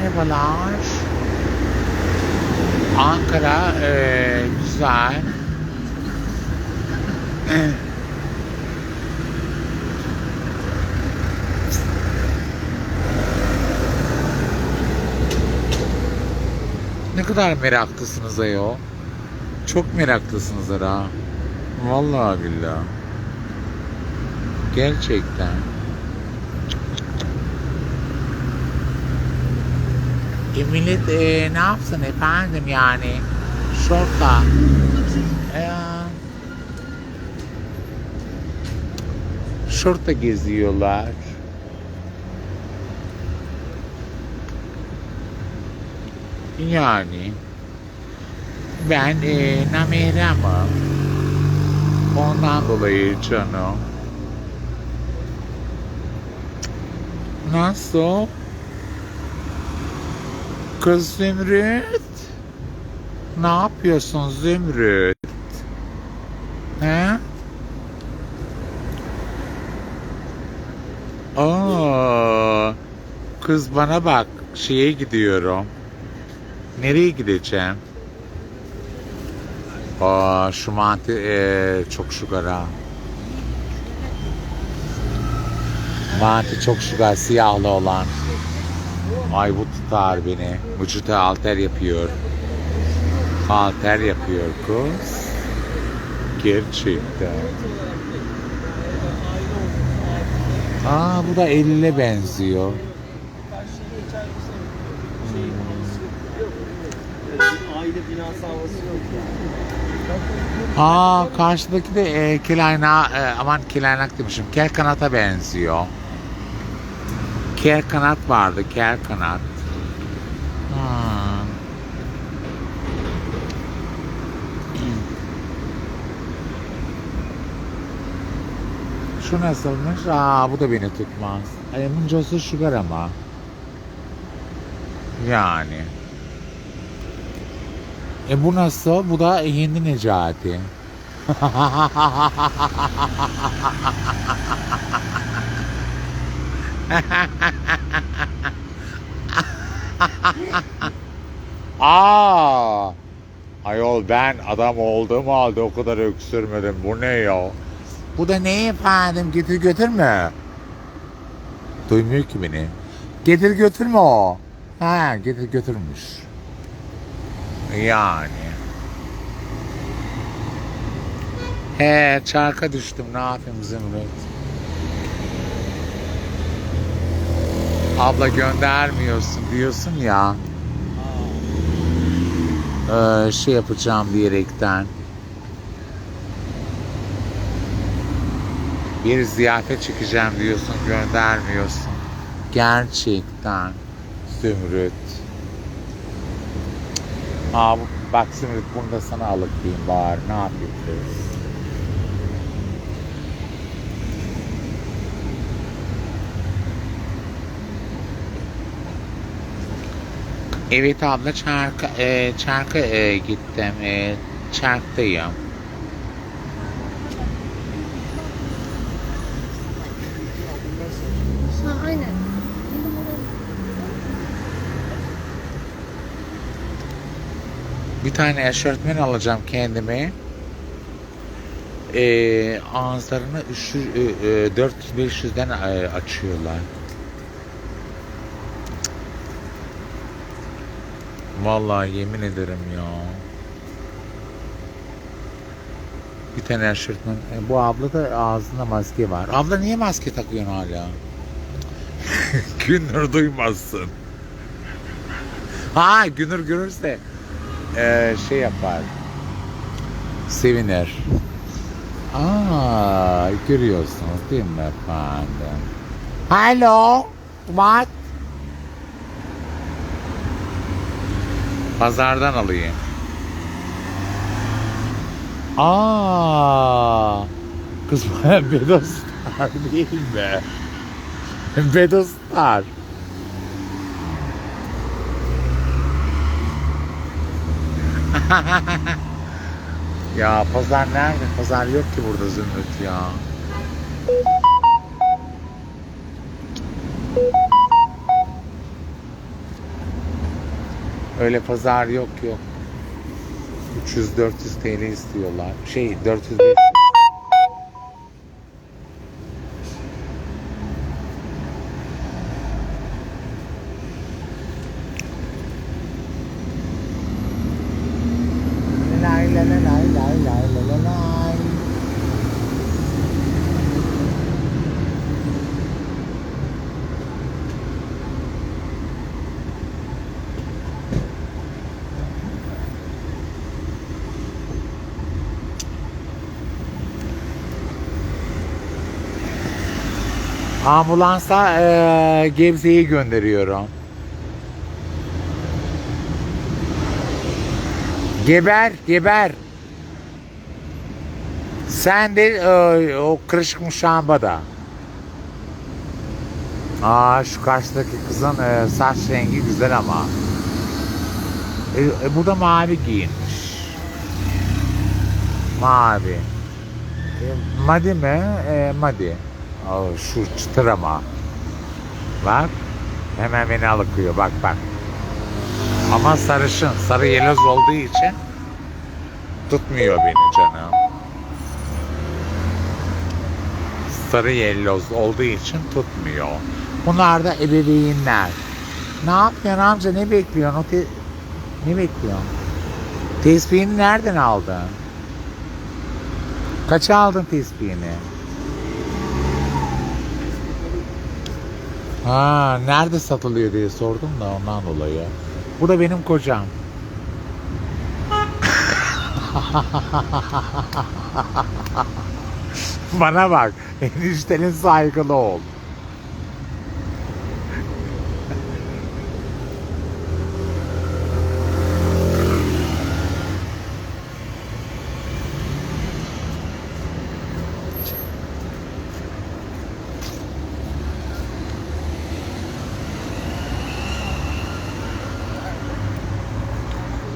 Merhabalar. Ankara eee, güzel. Ne kadar meraklısınız ayol. Çok meraklısınız ha. Vallahi billahi. Gerçekten. E millet e, ne yapsın efendim yani şortla e, şortla geziyorlar. Yani ben e, nameremim. Ondan dolayı canım. Nasıl? Kız Zümrüt. Ne yapıyorsun Zümrüt? He? Aa, kız bana bak. Şeye gidiyorum. Nereye gideceğim? Aa, şu mantı eee, çok şugar ha. Mantı çok şugar, siyahlı olan. Ay bu tutar beni. Vücuta alter yapıyor. Alter yapıyor kız. Gerçekten. Aa bu da eline benziyor. Aa karşıdaki de e, kelayna, e, aman kelaynak demişim. Kel kanata benziyor. Kel kanat vardı, kel kanat. Hmm. Şu nasılmış? Aa bu da beni tutmaz. Ay, bunca şugar ama. Yani. E bu nasıl? Bu da Hindi Necati. Aa! Ayol ben adam olduğum halde o kadar öksürmedim. Bu ne ya? Bu da ne efendim? Getir götürme. Duymuyor ki beni. Getir götürme o. Ha getir götürmüş. Yani. He çarka düştüm ne yapayım Zümrüt. Abla göndermiyorsun diyorsun ya. Ee, şey yapacağım diyerekten. Bir ziyafet çekeceğim diyorsun göndermiyorsun. Gerçekten Zümrüt. Aa bak Zümrüt bunu da sana alıp diyeyim bari ne yapayım Evet abla çarka, e, çarka e, gittim. E, çarktayım. Ha aynen. Bir tane eşortmen alacağım kendime. Ee, ağızlarını 400-500'den e, açıyorlar. Vallahi yemin ederim ya. Bir tane eşortmen. E, bu abla da ağzında maske var. Abla niye maske takıyorsun hala? Günür duymazsın. Ha Günür görürse e, şey yapar. Sevinir. Aa, görüyorsunuz değil mi efendim? Hello, what? Pazardan alayım. Aa, kız Bedostar değil mi? Bedostar. Ya pazar nerede? Pazar yok ki burada Zümrüt ya. Öyle pazar yok yok. 300-400 TL istiyorlar. Şey 400 500 Ambulansa eee Gebze'yi gönderiyorum. Geber, geber. Sen de eee, o kırışık muşambada. Aa şu karşıdaki kızın eee, saç rengi güzel ama. E, e, bu da mavi giyinmiş. Mavi. E, madi mi? E, madi. Aa, şu çıtır ama. Bak. Hemen beni alıkıyor. Bak bak. Ama sarışın. Sarı yeloz olduğu için tutmuyor beni canım. Sarı yeloz olduğu için tutmuyor. Bunlar da ebeveynler. Ne yapıyorsun amca? Ne bekliyorsun? O te- ne bekliyorsun? Tespihini nereden aldın? Kaça aldın tespihini? Ha, nerede satılıyor diye sordum da ondan dolayı. Bu da benim kocam. Bana bak, eniştenin saygılı ol.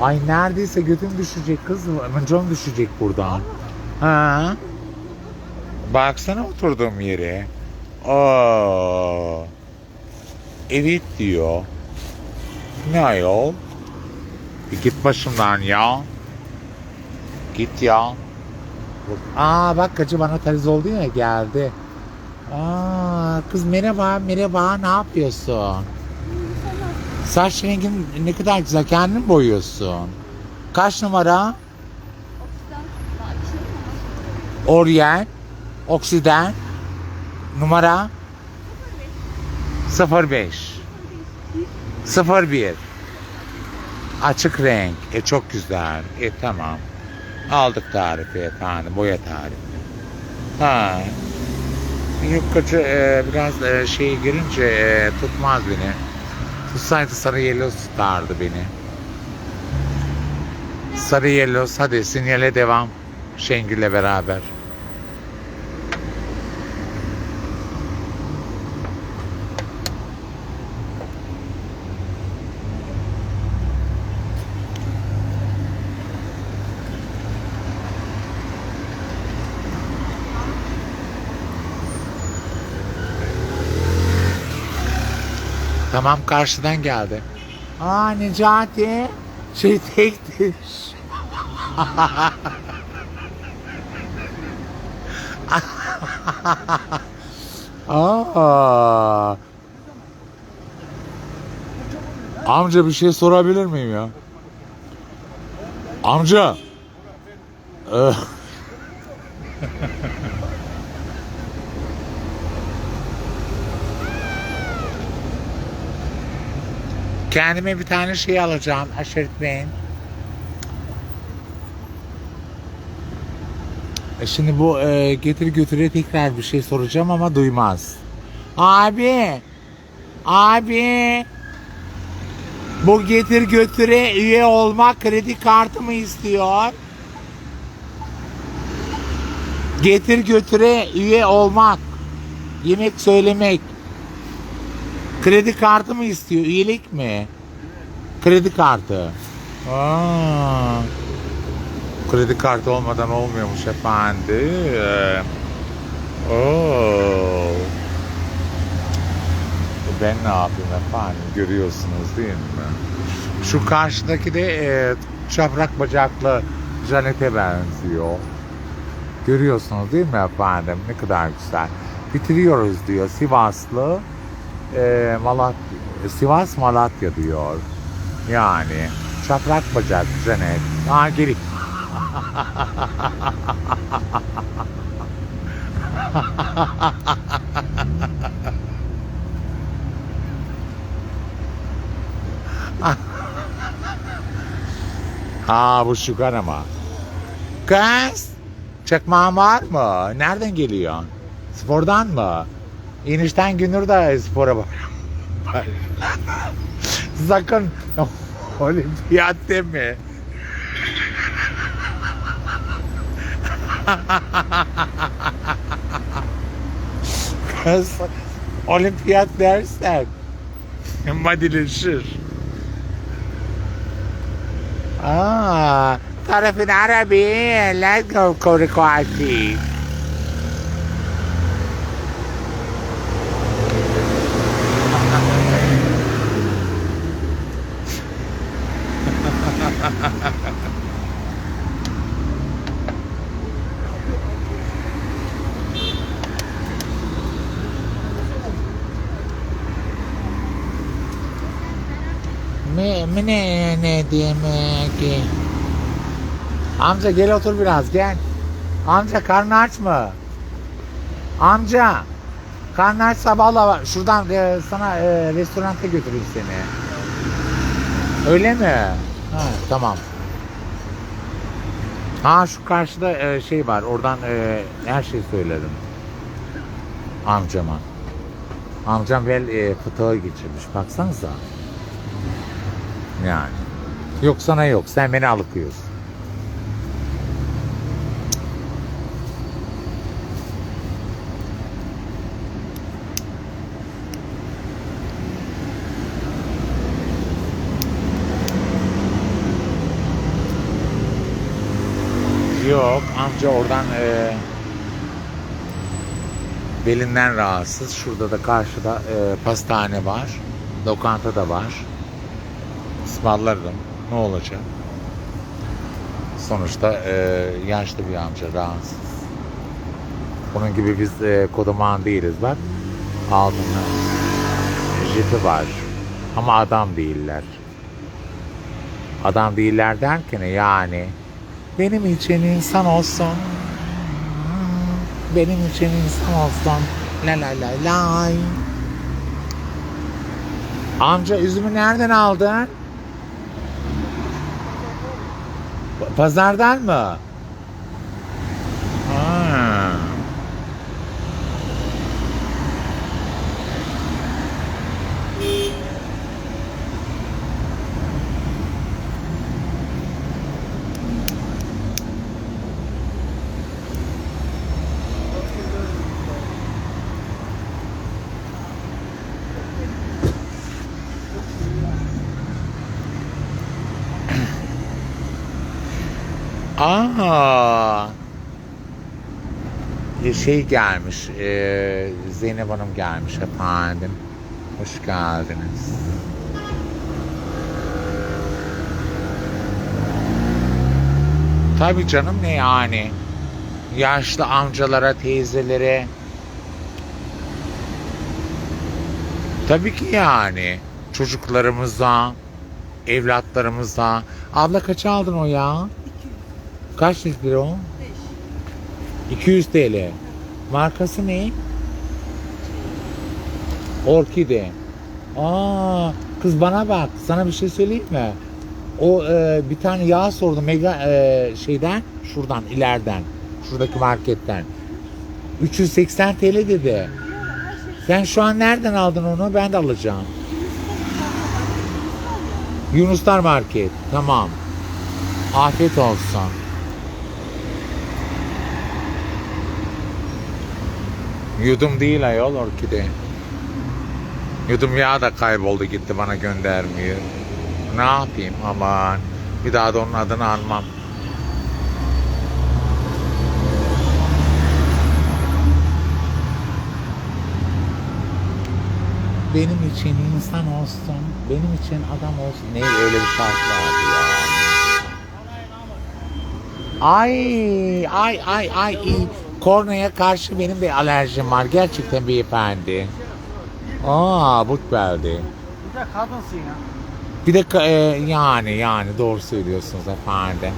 Ay neredeyse götüm düşecek kız. Mıncom düşecek buradan. Ha. Baksana oturduğum yere. Aa. Evet diyor. Ne ayol? Bir git başımdan ya. Git ya. Aa bak gacı bana tariz oldu ya geldi. Aa kız merhaba merhaba ne yapıyorsun? Saç rengin ne kadar güzel kendin boyuyorsun. Kaç numara? Orient, Oksiden, numara 05 01 Açık renk. E çok güzel. E tamam. Aldık tarifi efendim. Boya tarifi. Ha. Yukarıcı e, biraz e, şey girince e, tutmaz beni. Tutsaydı sarı yelloz tutardı beni. Sarı yelloz hadi sinyale devam. Şengül'le beraber. Tamam karşıdan geldi. Aa Necati. Şey tektir. Aa. Amca bir şey sorabilir miyim ya? Amca. Kendime bir tane şey alacağım. Aşırtmayın. E şimdi bu e, getir götüre tekrar bir şey soracağım ama duymaz. Abi. Abi. Bu getir götüre üye olmak kredi kartı mı istiyor? Getir götüre üye olmak. Yemek söylemek. Kredi kartı mı istiyor? Üyelik mi? Kredi kartı. Aa. Kredi kartı olmadan olmuyormuş efendim. Oo. Ben ne yapayım efendim? Görüyorsunuz değil mi? Şu karşıdaki de e, çaprak bacaklı Janet'e benziyor. Görüyorsunuz değil mi efendim? Ne kadar güzel. Bitiriyoruz diyor. Sivaslı e, Malatya, Sivas Malatya diyor. Yani çaprak bacak Janet. Ha geri. Ha bu şukan ama. Kız, çakmağın var mı? Nereden geliyorsun? Spordan mı? İnişten Günür de spora bak. Sakın olimpiyat deme. Kız, olimpiyat dersen madileşir. Ah, tarafın Arabi, let's go Korekuati. Me, me ne, ne demek? Amca gel otur biraz gel. Amca karnı aç mı? Amca karnı aç sabahla. Şuradan e, sana e, restoranta götüreyim seni. Öyle mi? Ha, tamam. Ha şu karşıda e, şey var. Oradan e, her şeyi söyledim. Amcama. Amcam bel e, fıtığı geçirmiş. Baksanıza. Yani. Yok sana yok. Sen beni alıkıyorsun. Yok amca oradan e, belinden rahatsız. Şurada da karşıda e, pastane var. Lokanta da var. ısmarlarım. Ne olacak? Sonuçta e, yaşlı bir amca rahatsız. Bunun gibi biz e, kodaman değiliz bak. Altında jeti var. Ama adam değiller. Adam değiller derken yani benim için insan olsun. Benim için insan olsun. La la la la. Amca üzümü nereden aldın? Pazardan mı? Ha. Aa. Bir şey gelmiş. e, Zeynep Hanım gelmiş efendim. Hoş geldiniz. Tabii canım ne yani? Yaşlı amcalara, teyzelere. Tabii ki yani. Çocuklarımıza, evlatlarımıza. Abla kaç aldın o ya? Kaç lira o? 200 TL. Markası ne? Orkide. Aa, kız bana bak. Sana bir şey söyleyeyim mi? O e, bir tane yağ sordu mega e, şeyden şuradan ileriden şuradaki marketten 380 TL dedi. Sen şu an nereden aldın onu? Ben de alacağım. Yunuslar Market. Tamam. Afiyet olsun. Yudum değil ayol orkide. Yudum yağı da kayboldu gitti bana göndermiyor. Ne yapayım aman. Bir daha da onun adını almam. benim için insan olsun, benim için adam olsun. Ne öyle bir şarkı vardı ya. Ay ay ay ay. Kornaya karşı benim bir alerjim var. Gerçekten beyefendi. Aa bu geldi. Bir de kadınsın ya. Bir de e, yani yani doğru söylüyorsunuz efendim.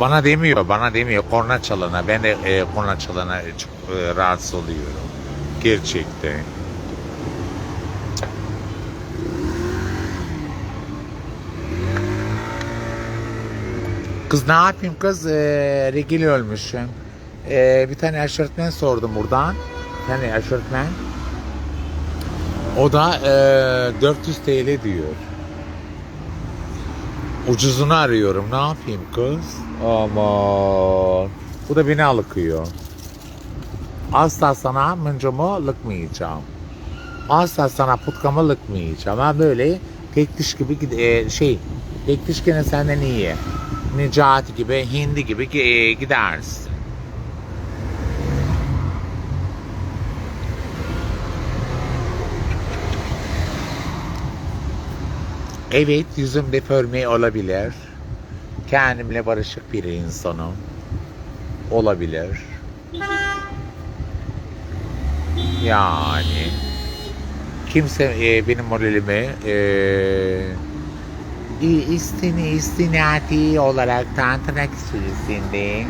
Bana demiyor, bana demiyor korna çalana. Ben de e, korna çalana çok e, rahatsız oluyorum. Gerçekten. Kız ne yapayım kız? E, regil ölmüşüm. E, bir tane eşortmen sordum buradan. Bir tane eşortmen. O da e, 400 TL diyor. Ucuzunu arıyorum. Ne yapayım kız? Aman. Bu da beni alıkıyor. Asla sana mıncımı lıkmayacağım. Asla sana putkamı lıkmayacağım. Ben böyle tek diş gibi e, şey tek diş gene senden iyi. Necati gibi, Hindi gibi gi- e, gidersin. Evet yüzümde förme olabilir. Kendimle barışık bir insanım. Olabilir. Yani kimse e, benim moralimi e, istini istinati olarak tantana süresinde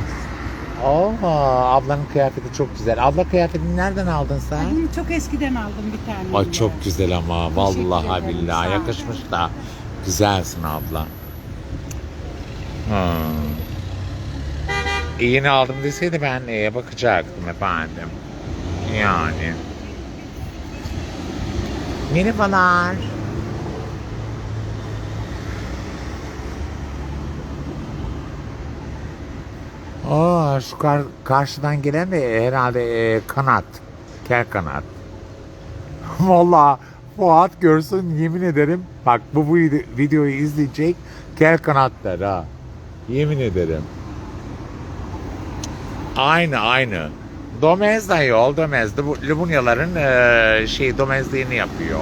Oo, ablanın kıyafeti çok güzel. Abla kıyafetini nereden aldın sen? Bunu çok eskiden aldım bir tane. Ay çok güzel ama vallahi ederim, sağ billahi ol. yakışmış da güzelsin abla. Hmm. İyini aldım deseydi ben e, bakacaktım efendim. Yani. Merhabalar. Aa, şu kar- karşıdan gelen de herhalde e, kanat. Kel kanat. Vallahi Fuat görsün yemin ederim. Bak bu, bu vide- videoyu izleyecek kel kanatlar ha. Yemin ederim. Aynı aynı. Domez da yol Domez. Bu Lubunyaların eee şey domezliğini yapıyor.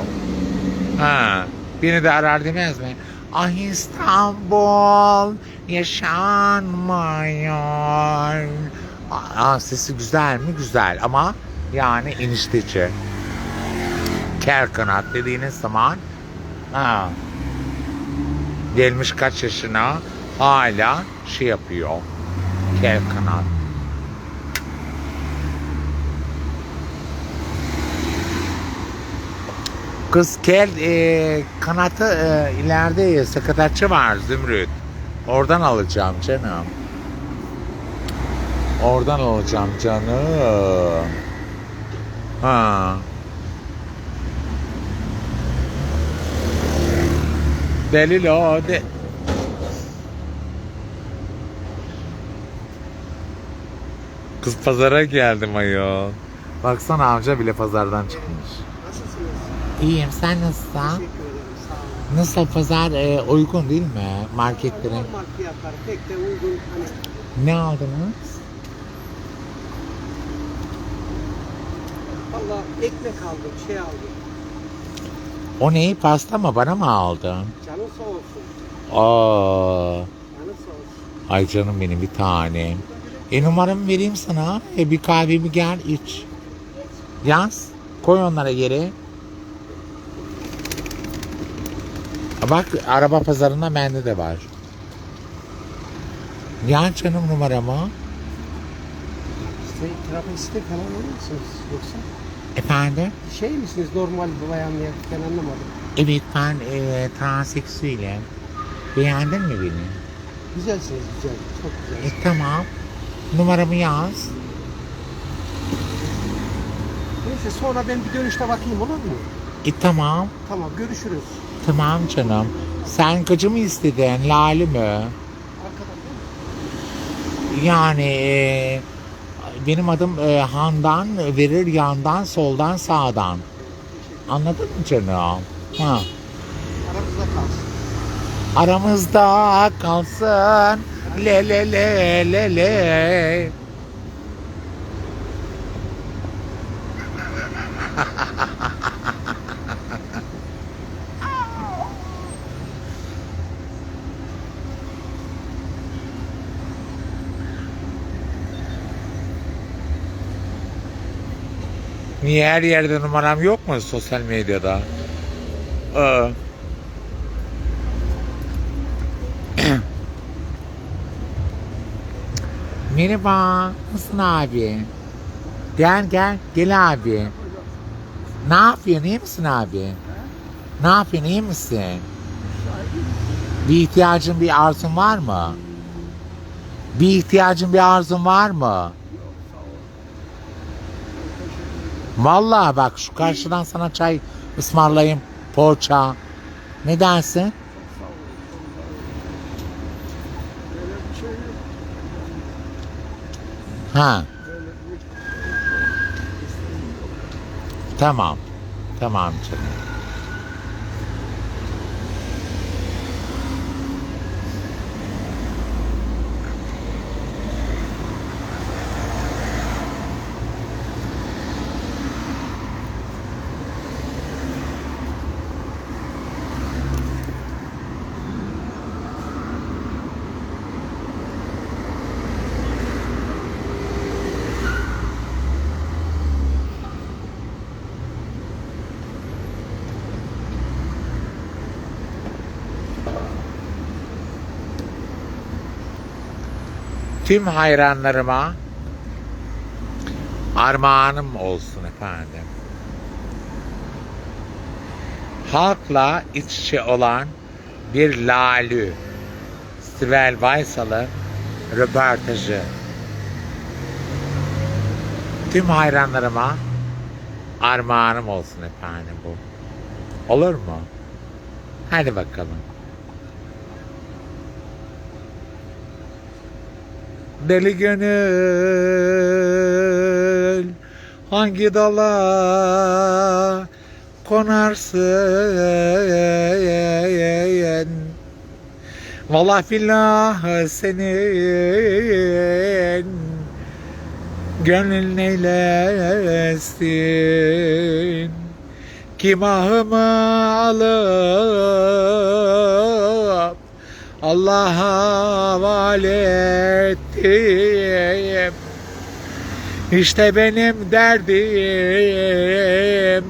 Ha, beni de arar demez mi? Ah İstanbul yaşanmıyor. Aa, sesi güzel mi? Güzel ama yani inişteci. Kel kanat dediğiniz zaman ha, gelmiş kaç yaşına hala şey yapıyor. Kel kanat. Kız kel e, kanatı e, ileride sakatatçı var Zümrüt. Oradan alacağım canım. Oradan alacağım canım. Ha. Delil o de. Kız pazara geldim ayol. Baksana amca bile pazardan çıkmış. İyiyim sen nasılsın? Teşekkür ederim. Sağ olun. Nasıl pazar e, uygun değil mi marketlere? Normal fiyatlar pek de uygun. Hani Ne aldınız? valla ekmek aldım, şey aldım. O neyi pasta mı bana mı aldın? Canın sağ olsun. Aa, Canın sağ olsun. ay canım benim bir tanem. E numaramı vereyim sana. E bir kahvemi gel iç. Yaz. Koy onlara yere. Bak araba pazarında bende de var. Ya canım numaramı. Siz travesti falan olur musunuz yoksa? Efendim? Şey misiniz normal bir bayan diye ben anlamadım. Evet ben e, transseksüelim. Beğendin mi beni? Güzelsiniz güzel, çok E tamam. Numaramı yaz. Neyse sonra ben bir dönüşte bakayım olur mu? E tamam. Tamam görüşürüz. Tamam canım. Sen gıcı mı istedin? Lali mi? Yani e, benim adım e, Handan verir yandan soldan sağdan. Anladın mı canım? Ha. aramızda kalsın. Aramızda kalsın. Le le le le le. Niye her yerde numaram yok mu sosyal medyada? Aa. Merhaba, nasılsın abi? Gel gel, gel abi. Ne yapıyorsun, iyi misin abi? Ne yapıyorsun, iyi misin? Bir ihtiyacın, bir arzun var mı? Bir ihtiyacın, bir arzun var mı? Vallahi bak şu karşıdan sana çay ısmarlayayım, poğaça. Ne dersin? Ha. Tamam. Tamam canım. Tüm hayranlarıma armağanım olsun efendim. Halkla iç içe olan bir lalü Sibel Baysal'ın röportajı. Tüm hayranlarıma armağanım olsun efendim bu. Olur mu? Hadi bakalım. Deli gönül hangi dala konarsın? Vallahi billah senin gönlün neylesin? Kim ahımı alıp Allah'a havale ettim İşte benim derdim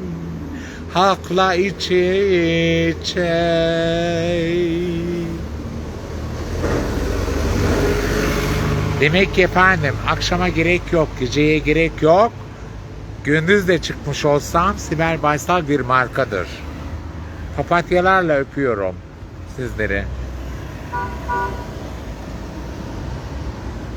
Hakla iç içe Demek ki efendim akşama gerek yok, geceye gerek yok. Gündüz de çıkmış olsam Sibel Baysal bir markadır. Papatyalarla öpüyorum sizleri. 네.